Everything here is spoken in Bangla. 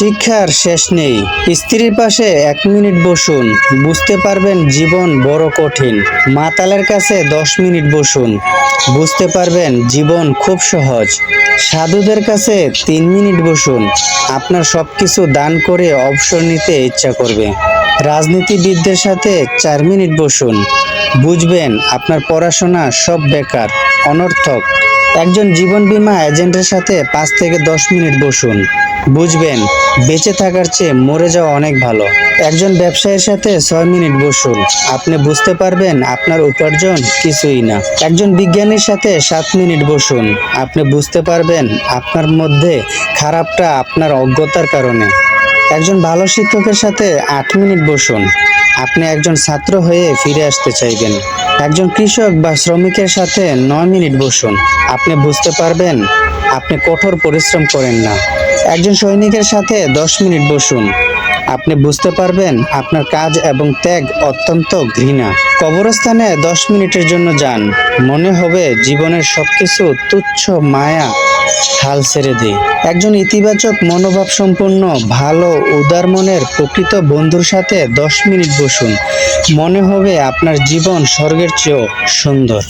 শিক্ষার শেষ নেই। স্ত্রীর পাশে এক মিনিট বসুন। বুঝতে পারবেন জীবন বড় কঠিন। মাতালের কাছে দশ মিনিট বসুন। বুঝতে পারবেন জীবন খুব সহজ। সাধুদের কাছে তিন মিনিট বসুন। আপনার সব কিছু দান করে অবসর নিতে ইচ্ছা করবে। রাজনীতিবিদদের সাথে চার মিনিট বসুন। বুঝবেন আপনার পড়াশোনা সব বেকার, অনর্থক। একজন জীবন বীমা এজেন্টের সাথে পাঁচ থেকে দশ মিনিট বসুন। বুঝবেন, বেঁচে থাকার চেয়ে মরে যাওয়া অনেক ভালো। একজন ব্যবসায়ীর সাথে ছয় মিনিট বসুন। আপনি বুঝতে পারবেন আপনার উপার্জন কিছুই না। একজন বিজ্ঞানীর সাথে সাত মিনিট বসুন। আপনি বুঝতে পারবেন আপনার মধ্যে খারাপটা আপনার অজ্ঞতার কারণে। একজন ভালো শিক্ষকের সাথে আট মিনিট বসুন। আপনি একজন ছাত্র হয়ে ফিরে আসতে চাইবেন। একজন কৃষক বা শ্রমিকের সাথে নয় মিনিট বসুন। আপনি বুঝতে পারবেন, আপনি কঠোর পরিশ্রম করেন না। একজন সৈনিকের সাথে দশ মিনিট বসুন। আপনি বুঝতে পারবেন, আপনার কাজ এবং ত্যাগ অত্যন্ত ঘৃণা। কবরস্থানে দশ মিনিটের জন্য যান। মনে হবে জীবনের সবকিছু তুচ্ছ মায়া হাল ছেড়ে দিই। একজন ইতিবাচক মনোভাব সম্পন্ন ভালো, উদার মনের প্রকৃত বন্ধুর সাথে দশ মিনিট বসুন। মনে হবে আপনার জীবন স্বর্গের চেয়েও সুন্দর।